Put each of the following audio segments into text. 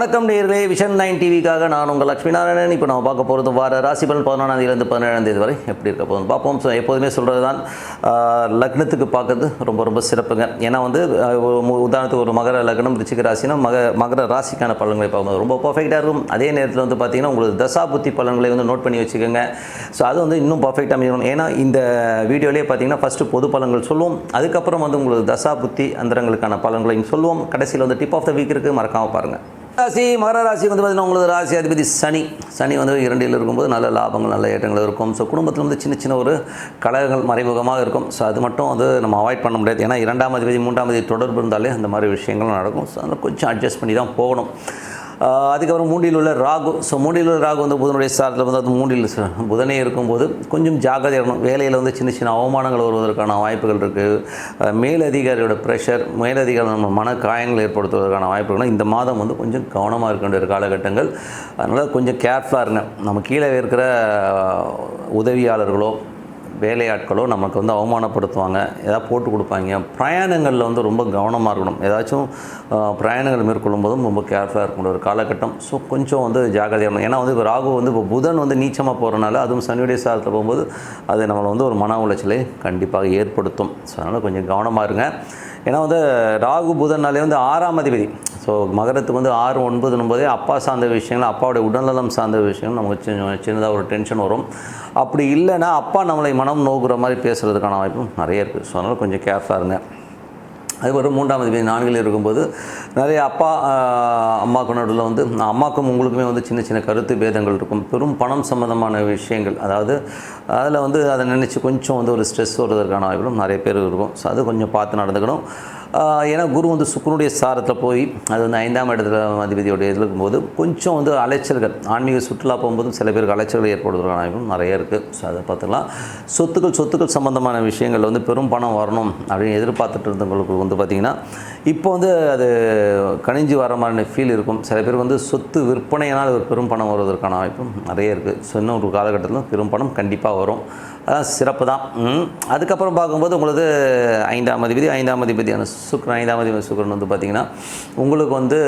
வணக்கம் நேர்களே vision nine டிவிக்காக நான் உங்கள் லட்சுமி நாராயணன். இப்போ நம்ம பார்க்க போகிறது வார ராசி பலன் பதினொன்றாம் தேதியிலேருந்து பதினேழாம் தேதி வரை எப்படி இருக்க போதும் பார்ப்போம். ஸோ எப்போதுமே சொல்கிறது தான் லக்னத்துக்கு பார்க்கறது ரொம்ப ரொம்ப சிறப்புங்க. ஏன்னா வந்து உதாரணத்துக்கு ஒரு மகர லக்னம் ரிச்சிக ராசினா மக மகர ராசிக்கான பலன்களை பார்க்கும்போது ரொம்ப பர்ஃபெக்டாக இருக்கும். அதே நேரத்தில் வந்து பார்த்தீங்கன்னா உங்களுக்கு தசா புத்தி பலன்களை வந்து நோட் பண்ணி வச்சுக்கோங்க. ஸோ அது வந்து இன்னும் பர்ஃபெக்டாக அமைக்கணும் ஏன்னா இந்த வீடியோலேயே பார்த்தீங்கன்னா ஃபஸ்ட்டு பொது பலன்கள் சொல்லுவோம். அதுக்கப்புறம் வந்து உங்களுக்கு தசா புத்தி அந்தரங்களுக்கான பலன்களையும் சொல்லுவோம். கடைசியில் வந்து டிப் ஆஃப் த வீக் இருக்குது மறக்காமல் பாருங்கள் ராசி மகர ராசி வந்து பார்த்தீங்கன்னா உங்களுக்கு ராசி அதிபதி சனி. சனி வந்து இரண்டில் இருக்கும்போது நல்ல லாபங்கள் நல்ல ஏற்றங்கள் இருக்கும். ஸோ குடும்பத்தில் வந்து சின்ன சின்ன ஒரு கலகங்கள் மறைமுகமாக இருக்கும். ஸோ அது மட்டும் வந்து நம்ம அவாய்ட் பண்ண முடியாது. ஏன்னா இரண்டாம் அதிபதி மூன்றாம் அதிபதி தொடர்பு இருந்தாலே அந்த மாதிரி விஷயங்கள் நடக்கும். ஸோ அதில் கொஞ்சம் அட்ஜஸ்ட் பண்ணி தான் போகணும். அதுக்கப்புறம் மூண்டியில் உள்ள ராகு. ஸோ மூண்டில் உள்ள ராகு வந்து புதனுடைய சாரத்தில் வந்து அது மூண்டியில் புதனே இருக்கும்போது கொஞ்சம் ஜாக்கிரதை இருக்கணும். வேலையில் வந்து சின்ன சின்ன அவமானங்கள் வருவதற்கான வாய்ப்புகள் இருக்குது மேலதிகாரியோட ப்ரெஷர் மேலதிகாரி நம்ம மன காயங்கள் ஏற்படுத்துவதற்கான வாய்ப்புகள். இந்த மாதம் வந்து கொஞ்சம் கவனமாக இருக்க வேண்டிய காலகட்டங்கள். அதனால் கொஞ்சம் கேர்ஃபுல்லாக இருங்க. நம்ம கீழே இருக்கிற உதவியாளர்களோ வேலையாட்களோ நமக்கு வந்து அவமானப்படுத்துவாங்க ஏதாவது போட்டு கொடுப்பாங்க. பிரயாணங்களில் வந்து ரொம்ப கவனமாக இருக்கணும். ஏதாச்சும் பிரயாணங்கள் மேற்கொள்ளும் போதும் ரொம்ப கேர்ஃபுல்லாக இருக்கணும். ஒரு காலகட்டம். ஸோ கொஞ்சம் வந்து ஜாகிரதையாக இருக்கணும். ஏன்னா வந்து இப்போ ராகு வந்து இப்போ புதன் வந்து நீச்சமாக போகிறனால அதுவும் சனியுடைய சாதத்தில் போகும்போது அது நம்மளை வந்து ஒரு மன உளைச்சலை கண்டிப்பாக ஏற்படுத்தும். ஸோ அதனால் கொஞ்சம் கவனமாக இருங்க. ஏன்னா வந்து ராகு புதன்னாலே வந்து ஆறாம் அதிபதி. ஸோ மகரத்துக்கு வந்து ஆறு ஒன்பது ஒன்பதே அப்பா சார்ந்த விஷயங்கள் அப்பாவுடைய உடல்நலம் சார்ந்த விஷயங்கள் நமக்கு சின்ன சின்னதாக ஒரு டென்ஷன் வரும். அப்படி இல்லைன்னா அப்பா நம்மளை மனம் நோக்குற மாதிரி பேசுகிறதுக்கான வாய்ப்பும் நிறைய இருக்குது ஸோ அதனால் கொஞ்சம் கேர்ஃபுல்லாக இருங்க. அதுக்கப்புறம் மூன்றாம் அதிபதி நான்கில் இருக்கும்போது நிறைய அப்பா அம்மாக்கு நடுவில் வந்து அம்மாக்கும் உங்களுக்குமே வந்து சின்ன சின்ன கருத்து பேதங்கள் இருக்கும். பெரும் பணம் சம்மந்தமான விஷயங்கள். அதாவது அதில் வந்து அதை நினச்சி கொஞ்சம் வந்து ஒரு ஸ்ட்ரெஸ் வருவதற்கான வாய்ப்புகளும் நிறைய பேர் இருக்கும். ஸோ அது கொஞ்சம் பார்த்து நடந்துக்கணும். ஏன்னா குரு வந்து சுக்கனுடைய சாரத்தில் போய் அது வந்து ஐந்தாம் இடத்துல அதிபதியோடைய இதில் இருக்கும்போது கொஞ்சம் வந்து அலைச்சல்கள் ஆன்மீக சுற்றுலா போகும்போதும் சில பேருக்கு அலைச்சல்கள் ஏற்படுவதற்கான வாய்ப்பும் நிறைய இருக்குது ஸோ அதை பார்த்துக்கலாம் சொத்துக்கள் சொத்துக்கள் சம்மந்தமான விஷயங்கள் வந்து பெரும் பணம் வரணும் அப்படின்னு எதிர்பார்த்துட்டு இருந்தவங்களுக்கு வந்து பார்த்திங்கன்னா இப்போ வந்து அது கணிஞ்சு வர மாதிரி ஃபீல் இருக்கும். சில பேர் வந்து சொத்து விற்பனையினால் ஒரு பெரும் பணம் வருவதற்கான வாய்ப்பும் நிறைய இருக்குது ஸோ இன்னும் ஒரு காலகட்டத்தில் பெரும் பணம் கண்டிப்பாக வரும். அதான் சிறப்பு தான். அதுக்கப்புறம் பார்க்கும்போது உங்களுக்கு ஐந்தாம் அதிபதி ஐந்தாம் அதிபதியான சுக்ரன் ஐந்தாம் அதிபதி சுக்ரன் வந்து பார்த்திங்கன்னா உங்களுக்கு வந்து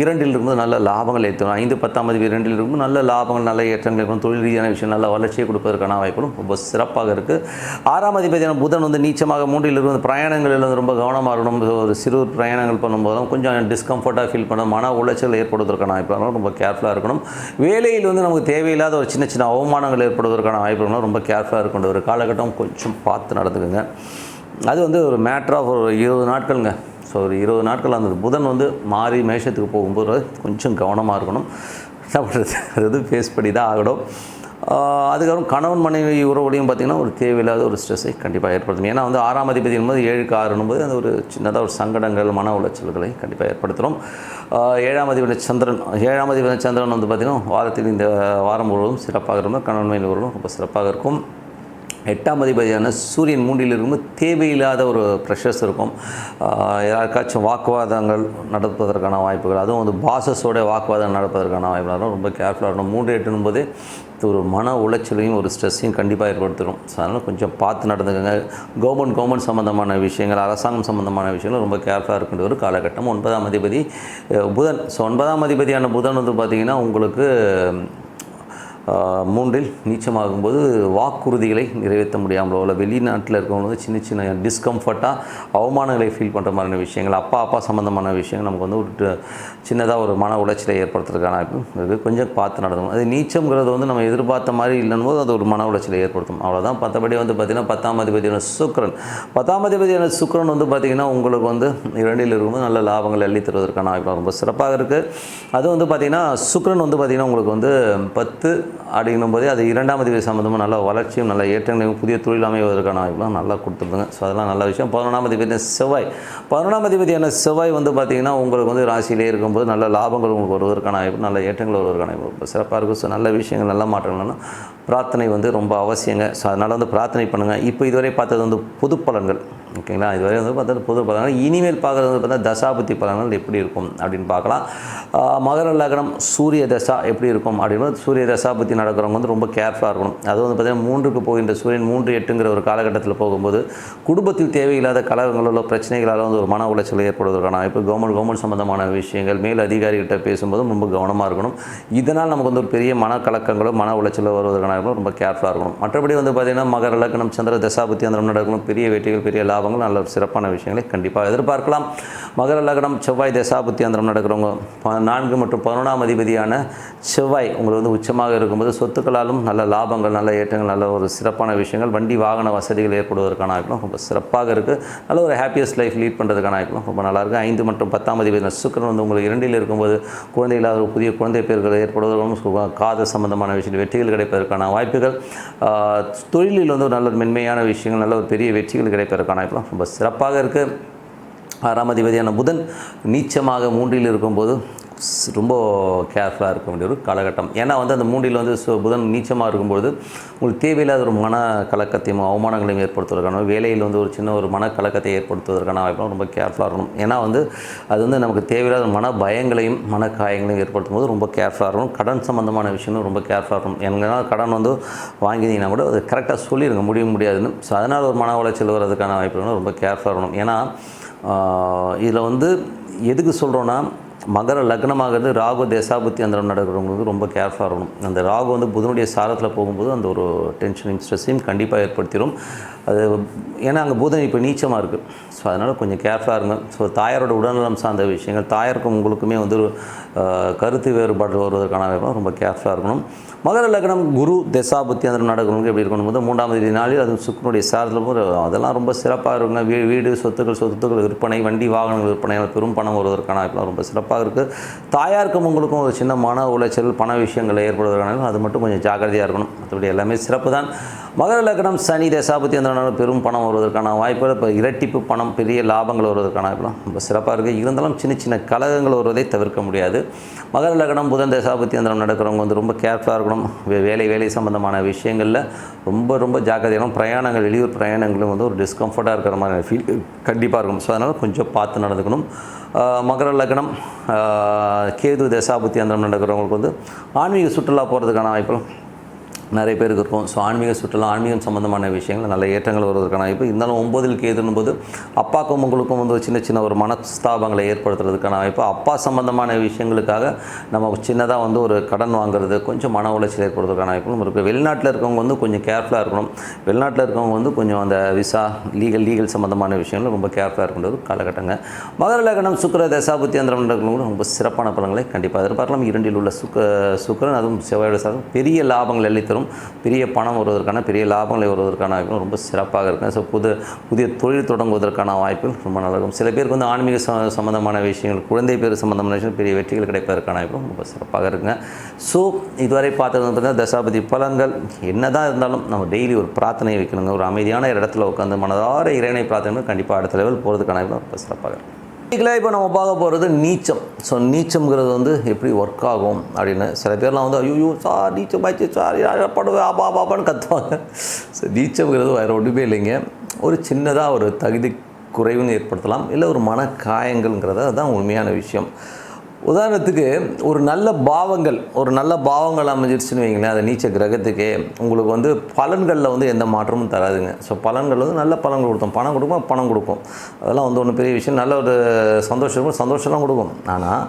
இரண்டில் இருந்து நல்ல லாபங்கள் ஏற்றணும் ஐந்து பத்தாம் அதிபதி இரண்டில் இருக்கும் நல்ல லாபங்கள் நல்ல ஏற்றங்கள் இருக்கும் தொழில் ரீதியான விஷயம் நல்ல வளர்ச்சியை கொடுப்பதற்கான வாய்ப்புகளும் ரொம்ப சிறப்பாக இருக்குது ஆறாம் அதிபதியான புதன் வந்து நீச்சமாக மூன்றில் இருந்து பிரயாணங்களில் வந்து ரொம்ப கவனமாக இருக்கணும். ஒரு சிறு பிரயாணங்கள் பண்ணும்போதும் கொஞ்சம் டிஸ்கம்ஃபர்ட்டாக ஃபீல் பண்ண மன உளைச்சல் ஏற்படுவதற்கான வாய்ப்புகளும் ரொம்ப கேர்ஃபுல்லாக இருக்கணும். வேலையில் வந்து நமக்கு தேவையில்லாத ஒரு சின்ன சின்ன அவமானங்கள் ஏற்படுவதற்கான வாய்ப்புகளும் ரொம்ப கேர்ஃபுல்லாக இருக்கணும். ஒரு காலகட்டம் கொஞ்சம் பார்த்து நடந்துக்குங்க. அது வந்து ஒரு மேட்ரு ஆஃப் ஒரு இருபது நாட்களுங்க. ஸோ ஒரு இருபது நாட்கள் அந்த புதன் வந்து மாறி மேஷத்துக்கு போகும்போது கொஞ்சம் கவனமாக இருக்கணும். என்ன பண்ணுறது அது வந்து ஃபேஸ் பண்ணி தான் ஆகணும் அதுக்கப்புறம் கணவன் மனைவி உறவுடையும் பார்த்திங்கன்னா ஒரு தேவையில்லாத ஒரு ஸ்ட்ரெஸ்ஸை கண்டிப்பாக ஏற்படுத்தும். ஏன்னா வந்து ஆறாம் அதிபதி என்பது ஏழுக்கு ஆறுனும்போது அது ஒரு சின்னதாக ஒரு சங்கடங்கள் மன உளைச்சல்களை கண்டிப்பாக ஏற்படுத்துகிறோம் ஏழாம் அதிபதி சந்திரன் ஏழாம் அதிபதி சந்திரன் வந்து பார்த்திங்கன்னா வாரத்தில் இந்த வாரம் முழுவதும் சிறப்பாக இருந்தால் கணவன் மனைவி உறவும் ரொம்ப சிறப்பாக இருக்கும். எட்டாம் அதிபதியான சூரியன் மூன்றில் இருக்கும்போது தேவையில்லாத ஒரு ப்ரெஷர்ஸ் இருக்கும். யாருக்காச்சும் வாக்குவாதங்கள் நடப்பதற்கான வாய்ப்புகள் அதுவும் வந்து பாசஸோட வாக்குவாதம் நடப்பதற்கான வாய்ப்புகள் ரொம்ப கேர்ஃபுல்லாக இருக்கணும். மூன்று எட்டுனும் போது ஒரு மன உளைச்சலையும் ஒரு ஸ்ட்ரெஸ்ஸையும் கண்டிப்பாக ஏற்படுத்திடும் ஸோ அதனால் கொஞ்சம் பார்த்து நடந்துக்கங்க. கவர்மெண்ட் கவர்மெண்ட் சம்மந்தமான விஷயங்கள் அரசாங்கம் சம்மந்தமான விஷயங்கள் ரொம்ப கேர்ஃபுல்லாக இருக்கின்ற ஒரு காலகட்டம். ஒன்பதாம் அதிபதி புதன். ஸோ ஒன்பதாம் அதிபதியான புதன் வந்து பார்த்திங்கன்னா உங்களுக்கு மூன்றில் நீச்சமாகும்போது வாக்குறுதிகளை நிறைவேற்ற முடியாமலோ இல்லை வெளிநாட்டில் இருக்கவங்க வந்து சின்ன சின்ன டிஸ்கம்ஃபர்ட்டாக அவமானங்களை ஃபீல் பண்ணுற மாதிரியான விஷயங்கள் அப்பா அப்பா சம்மந்தமான விஷயங்கள் நமக்கு வந்து ஒரு சின்னதாக ஒரு மன உளைச்சலை ஏற்படுத்துறதுக்கான இருக்குது கொஞ்சம் பார்த்து நடத்தணும் அது நீச்சம்ங்கிறது வந்து நம்ம எதிர்பார்த்த மாதிரி இல்லைன்னு போது அது ஒரு மன உளைச்சலை ஏற்படுத்தும். அவ்வளோதான் மற்றபடி வந்து பார்த்திங்கன்னா பத்தாம் அதிபதியான சுக்ரன் பத்தாம் அதிபதியான சுக்கிரன் வந்து பார்த்திங்கன்னா உங்களுக்கு வந்து இரண்டில் இருக்கும்போது நல்ல லாபங்கள் அள்ளி தருவதற்கான வாய்ப்பு ரொம்ப சிறப்பாக இருக்குது அது வந்து பார்த்திங்கன்னா சுக்ரன் வந்து பார்த்திங்கன்னா உங்களுக்கு வந்து பத்து அப்படிங்கும் போதே அது இரண்டாம் அதிபதி சம்மந்தமாக நல்ல வளர்ச்சியும் நல்ல ஏற்றங்களையும் புதிய தொழில் அமைவதற்கான வாய்ப்புலாம் நல்லா கொடுத்துருதுங்க ஸோ அதெல்லாம் நல்ல விஷயம். பதினொன்றாம் அதிபதி செவ்வாய். பதினொன்றாம் அதிபதியான செவ்வாய் வந்து பார்த்திங்கன்னா உங்களுக்கு வந்து ராசியிலே இருக்கும்போது நல்ல லாபங்கள் உங்களுக்கு வருவதற்கான வாய்ப்பு நல்ல ஏற்றங்கள் வருவதற்கான வாய்ப்பு. சிறப்பாக இருக்கும். ஸோ நல்ல விஷயங்கள் நல்ல மாற்றங்கள்லாம் பிரார்த்தனை வந்து ரொம்ப அவசியங்க. ஸோ அதனால் வந்து பிரார்த்தனை பண்ணுங்கள் இப்போ இதுவரை பார்த்தது வந்து பொது பலன்கள். ஓகேங்களா இதுவரை வந்து பார்த்தது பொது பலன்கள். இனிமேல் பார்க்குறது வந்து பார்த்தா தசாபுத்தி பலன்கள் எப்படி இருக்கும் அப்படின்னு பார்க்கலாம். மகர லக்னம் சூரிய தசா எப்படி இருக்கும் அப்படின்னு சூரிய தசாபுத்தி நடக்கிறவங்க வந்து ரொம்ப கேர்ஃபுல்லாக இருக்கணும். அது வந்து பார்த்திங்கன்னா மூன்றுக்கு போகின்ற சூரியன் மூன்று எட்டுங்கிற ஒரு காலகட்டத்தில் போகும்போது குடும்பத்தில் தேவையில்லாத கலகங்களோ பிரச்சனைகளால் வந்து ஒரு மன உளைச்சல் ஏற்படுவதற்கான இப்போ கவர்மெண்ட் கவர்மெண்ட் சம்மந்தமான விஷயங்கள் மேல் அதிகாரிகிட்ட பேசும்போது ரொம்ப கவனமாக இருக்கணும். இதனால் நமக்கு வந்து ஒரு பெரிய மன கலக்கங்களோ மன உளைச்சலோ வருவதற்கான வாய்ப்புகள் ரொம்ப கேர்ஃபுல்லாக இருக்கணும். மற்றபடி வந்து பார்த்திங்கன்னா மகர லக்னம் சந்திர தசாபுத்தி அந்த நடக்கணும் பெரிய வெற்றிகள் பெரிய லாபங்கள் நல்ல சிறப்பான விஷயங்களை கண்டிப்பாக எதிர்பார்க்கலாம். மகர லக்னம் செவ்வாய் தசாபுத்தி அந்தரம் நடக்கிறவங்க நான்கு மற்றும் பதினொன்றாம் அதிபதியான செவ்வாய் உங்களுக்கு வந்து உச்சமாக இருக்கும்போது சொத்துக்களாலும் நல்ல லாபங்கள் நல்ல ஏற்றங்கள் நல்ல ஒரு சிறப்பான விஷயங்கள் வண்டி வாகன வசதிகள் ஏற்படுவதற்கான ஆய்வுகளும் ரொம்ப சிறப்பாக இருக்குது நல்ல ஒரு ஹாப்பியஸ்ட் லைஃப் லீட் பண்ணுறதுக்கான ஆய்வுகளும் ரொம்ப நல்லாயிருக்கு ஐந்து மற்றும் பத்தாம் அதிபதி சுக்கரன் வந்து உங்களுக்கு இரண்டில் இருக்கும்போது குழந்தை இல்லாத ஒரு புதிய குழந்தை பேர்கள் ஏற்படுவதற்கும் சு- காதல் சம்பந்தமான விஷயங்கள் வெற்றிகள் கிடைப்பதற்கான வாய்ப்புகள் தொழிலில் வந்து ஒரு நல்ல மென்மையான விஷயங்கள் நல்ல ஒரு பெரிய வெற்றிகள் கிடைப்பதற்கான வாய்ப்புலாம் ரொம்ப சிறப்பாக இருக்குது ஆறாம் அதிபதியான புதன் நீச்சமாக மூன்றில் இருக்கும்போது ஸ்- ரொம்ப கேர்ஃபுல்லாக இருக்க வேண்டிய ஒரு காலகட்டம். ஏன்னா வந்து அந்த மூன்றில் வந்து சு- புதன் நீச்சமாக இருக்கும்பொழுது உங்களுக்கு தேவையில்லாத ஒரு மன கலக்கத்தையும் அவமானங்களையும் ஏற்படுத்துவதற்கான வேலையில் வந்து ஒரு சின்ன ஒரு மன கலக்கத்தை ஏற்படுத்துவதற்கான வாய்ப்பு ரொம்ப கேர்ஃபுல்லாக இருக்கணும். ஏன்னா வந்து அது வந்து நமக்கு தேவையில்லாத மன பயங்களையும் மன காயங்களையும் ஏற்படுத்தும் போது ரொம்ப கேர்ஃபுல்லாக இருக்கணும். கடன் சம்மந்தமான விஷயமும் ரொம்ப கேர்ஃபுல்லாக இருக்கணும். ஏன்னா கடன் வந்து வாங்கினீங்கன்னா கூட அது கரெக்டாக சொல்லிடுங்க முடிய முடியாதுன்னு. ஸோ அதனால் ஒரு மன உளைச்சல் வர்றதுக்கான வாய்ப்புகளும் ரொம்ப கேர்ஃபுல்லாக இருக்கணும். ஏன்னா இதில் வந்து எதுக்கு சொல்கிறோன்னா மகர லக்னமாகிறது ராகு தேசாபுத்தி அந்த நடக்கிறவங்களுக்கு ரொம்ப கேர்ஃபுல்லாக இருக்கணும். அந்த ராகு வந்து புதனுடைய சாரத்தில் போகும்போது அந்த ஒரு டென்ஷனையும் ஸ்ட்ரெஸ்ஸையும் கண்டிப்பாக ஏற்படுத்திடும் அது ஏன்னா அங்கே புதன் இப்போ நீச்சமாக இருக்குது ஸோ அதனால் கொஞ்சம் கேர்ஃபுல்லாக இருங்க. ஸோ தாயாரோட உடல்நலம் சார்ந்த விஷயங்கள் தாயாருக்கும் உங்களுக்குமே வந்து ஒரு கருத்து வேறுபாடு வருவதற்கான ரொம்ப கேர்ஃபுல்லாக இருக்கணும். மகர லக்னம் குரு தசாபுத்தி அந்த நடக்கணும் எப்படி இருக்கணும் போது மூன்றாம் தேதி நாளில் அது சுக்கனுடைய சாரத்தில் போது அதெல்லாம் ரொம்ப சிறப்பாக இருக்குங்க. வீ வீடு சொத்துக்கள் சொத்துக்கள் விற்பனை வண்டி வாகனங்கள் விற்பனை பெரும் பணம் வருவதற்கான வாய்ப்புலாம் ரொம்ப சிறப்பாக இருக்குது தாயாருக்கும் உங்களுக்கும் ஒரு சின்ன மன உளைச்சல் பண விஷயங்கள் ஏற்படுவதற்கான அது மட்டும் கொஞ்சம் ஜாக்கிரதையாக இருக்கணும். மற்றபடி எல்லாமே சிறப்பு தான் மகர லக்னம் சனி தசாபுத்தி அந்த பெரும் பணம் வருவதற்கான வாய்ப்புகள் இப்போ இரட்டிப்பு பணம் பெரிய லாபங்கள் வருவதற்கான வாய்ப்புலாம் ரொம்ப சிறப்பாக இருக்குது இருந்தாலும் சின்ன சின்ன கலகங்கள் வருவதை தவிர்க்க முடியாது. மகர லக்னம் புதன் தசாபத்தி அந்த நடக்கிறவங்க வந்து ரொம்ப கேர்ஃபுல்லாக இருக்கணும். வே- வேலை வேலை சம்பந்தமான விஷயங்களில் ரொம்ப ரொம்ப ஜாக்கிரதையாகவும் பிரயாணங்கள் வெளியூர் பிரயாணங்களும் வந்து ஒரு டிஸ்கம்ஃபர்ட்டாக இருக்கிற மாதிரி ஃபீல் கண்டிப்பாக இருக்கும் ஸோ அதனால் கொஞ்சம் பார்த்து நடந்துக்கணும். மகர லக்னம் கேது தசாபுத்தி அந்த நடக்கிறவங்களுக்கு வந்து ஆன்மீக சுற்றுலா போகிறதுக்கான வாய்ப்புகள் நிறைய பேருக்கு இருக்கும் ஸோ ஆன்மீக சுற்றுலா ஆன்மீகம் சம்மந்தமான விஷயங்கள் நல்ல ஏற்றங்கள் வருவதற்கான வாய்ப்பு. இருந்தாலும் ஒம்பதில் கேதுன்னும் போது அப்பாக்கும் உங்களுக்கும் வந்து ஒரு சின்ன சின்ன ஒரு மனஸ்தாபங்களை ஏற்படுத்துறதுக்கான வாய்ப்பு. அப்பா சம்மந்தமான விஷயங்களுக்காக நம்ம சின்னதாக வந்து ஒரு கடன் வாங்குறது கொஞ்சம் மன உளைச்சல் ஏற்படுறதுக்கான வாய்ப்புகளும் இருக்குது வெளிநாட்டில் இருக்கவங்க வந்து கொஞ்சம் கேர்ஃபுல்லாக இருக்கணும். வெளிநாட்டில் இருக்கவங்க வந்து கொஞ்சம் அந்த விசா லீகல் லீகல் சம்மந்தமான விஷயங்கள் ரொம்ப கேர்ஃபுல்லாக இருக்கின்றது காலகட்டங்க. மகர லக்னம் சுக்கர தசாபுத்தி அந்த கூட ரொம்ப சிறப்பான பலன்களை கண்டிப்பாக எதிர்பார்க்கலாம். இரண்டில் உள்ள சுக்க சுக்கரன் அதுவும் செவ்வாயோட சாதம் பெரிய லாபங்கள் எள்ளி தரும் பெரிய பணம் வருவதற்கான பெரிய லாபங்களை வருவதற்கான வாய்ப்புகள் ரொம்ப சிறப்பாக இருக்கும். ஸோ புது புதிய தொழில் தொடங்குவதற்கான வாய்ப்புகள் ரொம்ப நல்லா இருக்கும் சில பேருக்கு வந்து ஆன்மீக ச- விஷயங்கள் குழந்தை பேர் சம்மந்தமான விஷயங்கள் பெரிய வெற்றிகள் கிடைப்பதற்கான வாய்ப்புகள் ரொம்ப சிறப்பாக இருக்குங்க. ஸோ இதுவரை பார்த்தது பார்த்தீங்கன்னா தசாபதி பலன்கள் என்னதான் இருந்தாலும் நம்ம டெய்லி ஒரு பிரார்த்தனை வைக்கணுங்க. ஒரு அமைதியான இடத்துல உட்காந்து மனதார இறைவனை பிரார்த்தனை கண்டிப்பாக அடுத்த லெவல் போகிறதுக்கான ரொம்ப சிறப்பாக இருக்கும். இதுக்குள்ளே இப்போ நம்ம பார்க்க போகிறது நீச்சம். ஸோ நீச்சம்ங்கிறது வந்து எப்படி ஒர்க் ஆகும் அப்படின்னு. சில பேர்லாம் வந்து ஐயோ சார் நீச்சம் ஆச்சு சார் படுவேன் ஆபா பாப்பான்னு கத்துவாங்க. ஸோ நீச்சம்ங்கிறது வேறு ஒன்றுமே இல்லைங்க. ஒரு சின்னதாக ஒரு தகுதி குறைவுன்னு ஏற்படுத்தலாம். இல்லை ஒரு மன காயங்கள்ங்கிறத அதுதான் உண்மையான விஷயம். உதாரணத்துக்கு ஒரு நல்ல பாவங்கள் ஒரு நல்ல பாவங்கள் அமைஞ்சிருச்சுன்னு வைங்களேன் அது நீச்ச கிரகத்துக்கு உங்களுக்கு வந்து பலன்களில் வந்து எந்த மாற்றமும் தராதுங்க. ஸோ பலன்கள் வந்து நல்ல பலன்கள் கொடுத்தோம். பணம் கொடுக்கும் பணம் கொடுக்கும் அதெல்லாம் வந்து ஒன்றும் பெரிய விஷயம் நல்ல ஒரு சந்தோஷமும் சந்தோஷம்லாம் கொடுக்கும். ஆனால்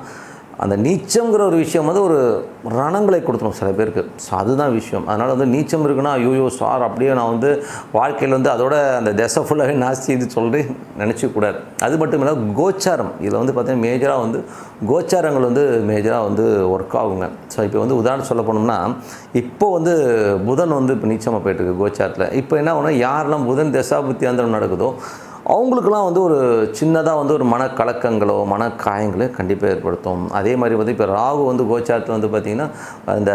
அந்த நீச்சம்ங்கிற ஒரு விஷயம் வந்து ஒரு ரணங்களை கொடுத்துரும் சில பேருக்கு. ஸோ அதுதான் விஷயம். அதனால் வந்து நீச்சம் இருக்குன்னா ஐயோ சார் அப்படியே நான் வந்து வாழ்க்கையில் வந்து அதோட அந்த திசை ஃபுல்லாகவே நாஸ்தி இது சொல்லி நினச்சிக்கூடாது அது மட்டும் இல்லை கோச்சாரம். இதில் வந்து பார்த்திங்கன்னா மேஜராக வந்து கோச்சாரங்கள் வந்து மேஜராக வந்து ஒர்க் ஆகுங்க. ஸோ இப்போ வந்து உதாரணம் சொல்ல போனோம்னா இப்போ வந்து புதன் வந்து இப்போ நீச்சமாக போயிட்டுருக்கு கோச்சாரத்தில். இப்போ என்ன ஒன்று யாரெல்லாம் புதன் தசாபுத்தி அந்தரம் நடக்குதோ அவங்களுக்கெல்லாம் வந்து ஒரு சின்னதாக வந்து ஒரு மனக்கலக்கங்களோ மனக்காயங்களோ கண்டிப்பாக ஏற்படுத்தும். அதே மாதிரி வந்து இப்போ ராகு வந்து கோச்சாரத்தில் வந்து பார்த்திங்கன்னா அந்த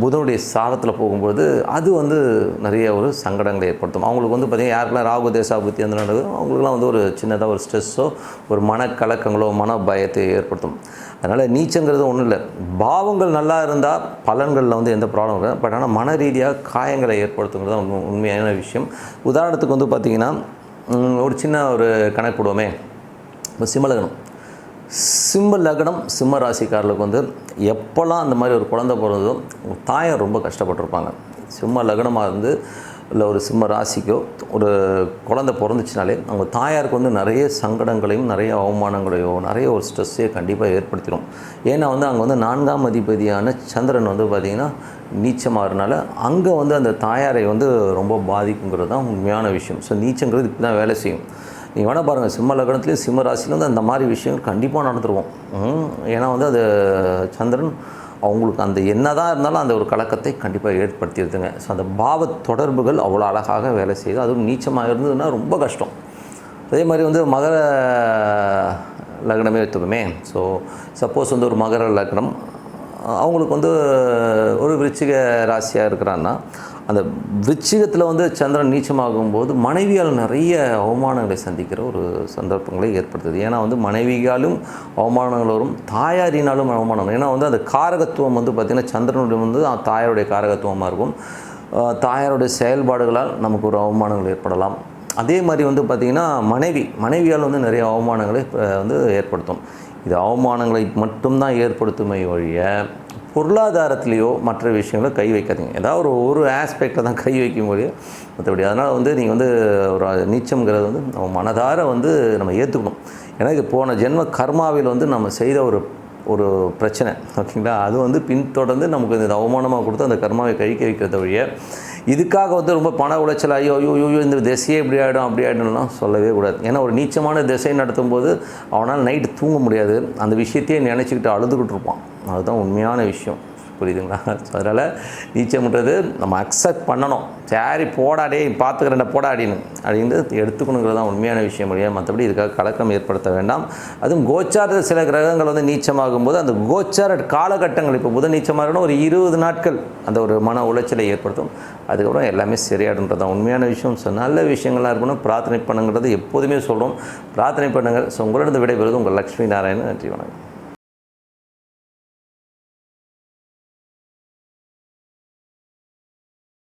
புதனுடைய சாரத்தில் போகும்போது அது வந்து நிறைய ஒரு சங்கடங்களை ஏற்படுத்தும். அவங்களுக்கு வந்து பார்த்திங்கன்னா யாருக்கெல்லாம் ராகு தேசாபுத்தி அந்த நடக்குதோ அவங்களுக்குலாம் வந்து ஒரு சின்னதாக ஒரு ஸ்ட்ரெஸ்ஸோ ஒரு மனக்கலக்கங்களோ மன பயத்தை ஏற்படுத்தும். அதனால் நீச்சங்கிறது ஒன்றும் இல்லை. பாவங்கள் நல்லா இருந்தால் பலன்களில் வந்து எந்த ப்ராப்ளம் இருக்காது. பட் ஆனால் மன ரீதியாக காயங்களை ஏற்படுத்துங்கிறது தான் உண்மையான விஷயம். உதாரணத்துக்கு வந்து பார்த்திங்கன்னா ஒரு சின்ன ஒரு கணக்கு போடுவோமே. இப்போ சிம்மலகனம் சிம்ம லக்னம் சிம்ம ராசிக்காரர்களுக்கு வந்து எப்போல்லாம் அந்த மாதிரி ஒரு குழந்தை பிறந்ததோ தாயார் ரொம்ப கஷ்டப்பட்டிருப்பாங்க. சிம்ம லக்னமாக இருந்து இல்லை ஒரு சிம்ம ராசிக்கோ ஒரு குழந்தை பிறந்துச்சுனாலே அவங்க தாயாருக்கு வந்து நிறைய சங்கடங்களையும் நிறைய அவமானங்களையோ நிறைய ஒரு ஸ்ட்ரெஸ்ஸையோ கண்டிப்பாக ஏற்படுத்திடும். ஏன்னா வந்து அங்கே வந்து நான்காம் அதிபதியான சந்திரன் வந்து பார்த்திங்கன்னா நீச்சமாகறனால அங்கே வந்து அந்த தாயாரை வந்து ரொம்ப பாதிக்குங்கிறது தான் உண்மையான விஷயம். ஸோ நீச்சங்கிறது இப்படி தான் வேலை செய்யும். நீங்கள் வேணால் பாருங்கள் சிம்ம லக்னத்துலேயும் சிம்ம ராசிலேருந்து வந்து அந்த மாதிரி விஷயங்கள் கண்டிப்பாக நடந்துருவோம் ஏன்னா வந்து அது சந்திரன் அவங்களுக்கு அந்த என்னதான் இருந்தாலும் அந்த ஒரு கலக்கத்தை கண்டிப்பாக ஏற்படுத்திடுதுங்க. ஸோ அந்த பாவ தொடர்புகள் அவ்வளோ அழகாக வேலை செய்யுது அதுவும் நீச்சமாக இருந்ததுன்னா ரொம்ப கஷ்டம். அதே மாதிரி வந்து மகர லக்னமே எடுத்துக்கோமே. ஸோ சப்போஸ் வந்து ஒரு மகர லக்னம் அவங்களுக்கு வந்து ஒரு விருச்சிக ராசியாக இருக்கிறான்னா அந்த விச்சிகத்தில் வந்து சந்திரன் நீச்சமாகும்போது மனைவியால் நிறைய அவமானங்களை சந்திக்கிற ஒரு சந்தர்ப்பங்களை ஏற்படுத்துது. ஏன்னா வந்து மனைவியாலும் அவமானங்கள் வரும் தாயாரினாலும் அவமானம். வரும். ஏன்னா வந்து அந்த காரகத்துவம் வந்து பார்த்திங்கன்னா சந்திரனுடைய வந்து தாயாருடைய காரகத்துவமாக இருக்கும். தாயாருடைய செயல்பாடுகளால் நமக்கு ஒரு அவமானங்கள் ஏற்படலாம். அதே மாதிரி வந்து பார்த்திங்கன்னா மனைவி மனைவியால் வந்து நிறைய அவமானங்களை வந்து ஏற்படுத்தும். இது அவமானங்களை மட்டும்தான் ஏற்படுத்துமே ஒழிய பொருளாதாரத்துலேயோ மற்ற விஷயங்களோ கை வைக்காதீங்க. ஏதாவது ஒரு ஒரு ஆஸ்பெக்டில் தான் கை வைக்கும் முடியும் மற்றபடி அதனால் வந்து நீங்கள் வந்து ஒரு நீச்சம்ங்கிறது வந்து நம்ம மனதார வந்து நம்ம ஏற்றுக்கணும் ஏன்னா இது போன ஜென்ம கர்மாவில் வந்து நம்ம செய்த ஒரு ஒரு பிரச்சனை. ஓகேங்களா? அது வந்து பின்தொடர்ந்து நமக்கு இந்த அவமானமாக கொடுத்து அந்த கர்மாவை கழிக்க வைக்கிறத வழியை இதுக்காக வந்து ரொம்ப பண உளைச்சல் ஐயோ ஐயோ ஐயோ இந்த திசையே இப்படி ஆகிடும் அப்படி ஆகிடும்லாம் சொல்லவே கூடாது. ஏன்னா ஒரு நீச்சமான திசை நடத்தும் போது அவனால் நைட்டு தூங்க முடியாது. அந்த விஷயத்தையே நினச்சிக்கிட்டு அழுதுகிட்டு இருப்பான். அதுதான் உண்மையான விஷயம். புரியுதுங்களா? ஸோ அதனால் நீச்சம்ன்றது நம்ம அக்செப்ட் பண்ணணும். சரி போடாடே பார்த்துக்கிறேன் போடாடின்னு அப்படின்னு. எடுத்துக்கணுங்கிறது தான் உண்மையான விஷயம் முடியாது மற்றபடி இதுக்காக கலக்கம் ஏற்படுத்த வேண்டாம். அதுவும் கோச்சார சில கிரகங்கள் வந்து நீச்சமாகும் போது அந்த கோச்சார காலகட்டங்கள் இப்போ புதன் நீச்சமாக இருக்கணும் ஒரு இருபது நாட்கள் அந்த ஒரு மன உளைச்சலை ஏற்படுத்தும். அதுக்கப்புறம் எல்லாமே சரியாடுன்றது தான் உண்மையான விஷயம். ஸோ நல்ல விஷயங்களாக இருக்கணும். பிரார்த்தனை பண்ணுங்கிறது எப்போதுமே சொல்கிறோம் பிரார்த்தனை பண்ணுங்கள் ஸோ உங்களிடம் விடைபெறுவது உங்கள் லக்ஷ்மி நாராயணன். நன்றி வணக்கம்.